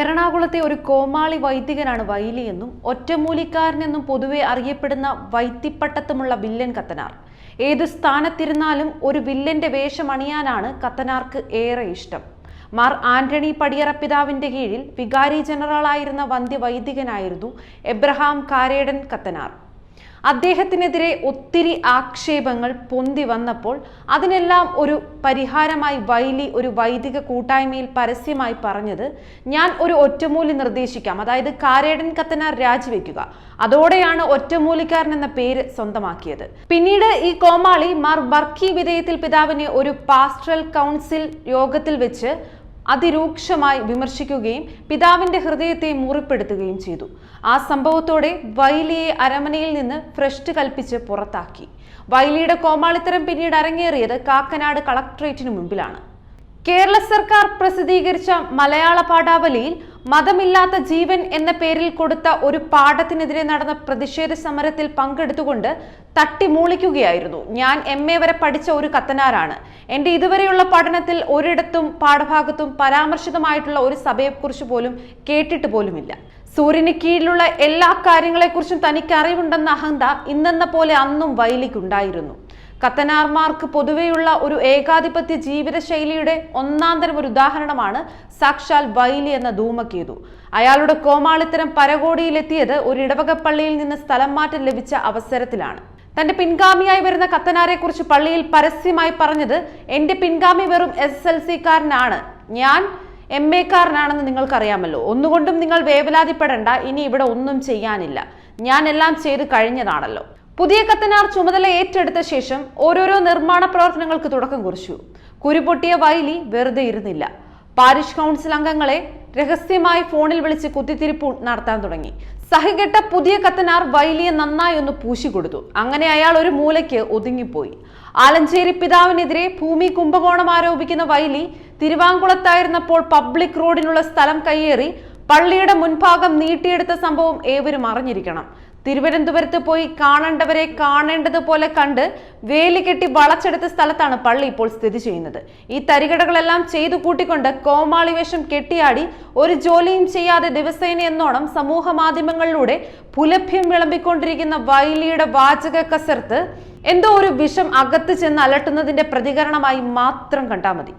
എറണാകുളത്തെ ഒരു കോമാളി വൈദികനാണ് വൈലി എന്നും ഒറ്റമൂലിക്കാരനെന്നും പൊതുവെ അറിയപ്പെടുന്ന വൈത്തിപ്പട്ടത്തുമുള്ള വില്ലൻ കത്തനാർ. ഏത് സ്ഥാനത്തിരുന്നാലും ഒരു വില്ലന്റെ വേഷം അണിയാനാണ് കത്തനാർക്ക് ഏറെ ഇഷ്ടം. മാർ ആന്റണി പടിയറപ്പിതാവിന്റെ കീഴിൽ വികാരി ജനറലായിരുന്ന വന്ധ്യ വൈദികനായിരുന്നു എബ്രഹാം കാരേടൻ കത്തനാർ. അദ്ദേഹത്തിനെതിരെ ഒത്തിരി ആക്ഷേപങ്ങൾ പൊന്തി വന്നപ്പോൾ അതിനെല്ലാം ഒരു പരിഹാരമായി വൈലി ഒരു വൈദിക കൂട്ടായ്മയിൽ പരസ്യമായി പറഞ്ഞത് ഞാൻ ഒരു ഒറ്റമൂലി നിർദ്ദേശിക്കാം. അതായത് കാരേടൻ കത്തനാർ രാജിവെക്കുക. അതോടെയാണ് ഒറ്റമൂലിക്കാരൻ എന്ന പേര് സ്വന്തമാക്കിയത്. പിന്നീട് ഈ കോമാളി മാർ ബർക്കി വിധേയത്തിൽ പിതാവിനെ ഒരു പാസ്റ്ററൽ കൗൺസിൽ യോഗത്തിൽ വെച്ച് അതിരൂക്ഷമായി വിമർശിക്കുകയും പിതാവിന്റെ ഹൃദയത്തെ മുറിപ്പെടുത്തുകയും ചെയ്തു. ആ സംഭവത്തോടെ വൈലിയെ അരമനയിൽ നിന്ന് ഫ്രഷ്ട് കൽപ്പിച്ച് പുറത്താക്കി. വൈലിയുടെ കോമാളിത്തരം പിന്നീട് അരങ്ങേറിയത് കാക്കനാട് കളക്ടറേറ്റിന് മുമ്പിലാണ്. കേരള സർക്കാർ പ്രസിദ്ധീകരിച്ച മലയാള പാഠാവലിയിൽ മതമില്ലാത്ത ജീവൻ എന്ന പേരിൽ കൊടുത്ത ഒരു പാഠത്തിനെതിരെ നടന്ന പ്രതിഷേധ സമരത്തിൽ പങ്കെടുത്തുകൊണ്ട് തട്ടിമൂളിക്കുകയായിരുന്നു ഞാൻ എം എ വരെ പഠിച്ച ഒരു കത്തനാരാണ്. എന്റെ ഇതുവരെയുള്ള പഠനത്തിൽ ഒരിടത്തും പാഠഭാഗത്തും പരാമർശിതമായിട്ടുള്ള ഒരു സഭയെക്കുറിച്ച് പോലും കേട്ടിട്ട് പോലുമില്ല. സൂര്യന് കീഴിലുള്ള എല്ലാ കാര്യങ്ങളെക്കുറിച്ചും തനിക്ക് അറിവുണ്ടെന്ന അഹന്ത ഇന്നെന്ന പോലെ അന്നും വൈലിക്കുണ്ടായിരുന്നു. കത്തനാർമാർക്ക് പൊതുവെയുള്ള ഒരു ഏകാധിപത്യ ജീവിതശൈലിയുടെ തരം ഒരു ഉദാഹരണമാണ് സാക്ഷാൽ ബൈലി എന്ന ധൂമക്കേതു അയാളുടെ കോമാളിത്തരം പരകോടിയിലെത്തിയത് ഒരു ഇടവകപ്പള്ളിയിൽ നിന്ന് സ്ഥലം മാറ്റം ലഭിച്ച അവസരത്തിലാണ്. തന്റെ പിൻഗാമിയായി വരുന്ന കത്തനാരെ കുറിച്ച് പള്ളിയിൽ പരസ്യമായി പറഞ്ഞത് എന്റെ പിൻഗാമി വെറും എസ് എൽ സി കാരനാണ് ഞാൻ എം എ കാരനാണെന്ന് നിങ്ങൾക്കറിയാമല്ലോ. ഒന്നുകൊണ്ടും നിങ്ങൾ വേവലാതിപ്പെടേണ്ട. ഇനി ഇവിടെ ഒന്നും ചെയ്യാനില്ല. ഞാൻ എല്ലാം ചെയ്ത് കഴിഞ്ഞതാണല്ലോ. പുതിയ കത്തനാർ ചുമതല ഏറ്റെടുത്ത ശേഷം ഓരോരോ നിർമ്മാണ പ്രവർത്തനങ്ങൾക്ക് തുടക്കം കുറിച്ചു. കുരുപൊട്ടിയ വൈലി വെറുതെ ഇരുന്നില്ല. പാരിഷ് കൗൺസിൽ അംഗങ്ങളെ രഹസ്യമായി ഫോണിൽ വിളിച്ച് കുത്തിത്തിരിപ്പ് നടത്താൻ തുടങ്ങി. സഹികെട്ട പുതിയ കത്തനാർ വൈലിയെ നന്നായി ഒന്ന് പൂശി കൊടുത്തു. അങ്ങനെ അയാൾ ഒരു മൂലയ്ക്ക് ഒതുങ്ങിപ്പോയി. ആലഞ്ചേരി പിതാവിനെതിരെ ഭൂമി കുംഭകോണം ആരോപിക്കുന്ന വൈലി തിരുവാങ്കുളത്തായിരുന്നപ്പോൾ പബ്ലിക് റോഡിനുള്ള സ്ഥലം കയ്യേറി പള്ളിയുടെ മുൻഭാഗം നീട്ടിയെടുത്ത സംഭവം ഏവരും അറിഞ്ഞിരിക്കണം. തിരുവനന്തപുരത്ത് പോയി കാണേണ്ടവരെ കാണേണ്ടതുപോലെ കണ്ട് വേലി കെട്ടി വളച്ചെടുത്ത സ്ഥലത്താണ് പള്ളി ഇപ്പോൾ സ്ഥിതി ചെയ്യുന്നത്. ഈ തരികടകളെല്ലാം ചെയ്തു കൂട്ടിക്കൊണ്ട് കോമാളി വേഷം കെട്ടിയാടി ഒരു ജോലിയും ചെയ്യാതെ ദിവസേന എന്നോണം സമൂഹ മാധ്യമങ്ങളിലൂടെ പുലഭ്യം വിളമ്പിക്കൊണ്ടിരിക്കുന്ന വൈലിയുടെ വാചക കസർത്ത് എന്തോ ഒരു വിഷം അകത്ത് ചെന്ന് അലട്ടുന്നതിന്റെ പ്രതികരണമായി മാത്രം കണ്ടാൽ മതി.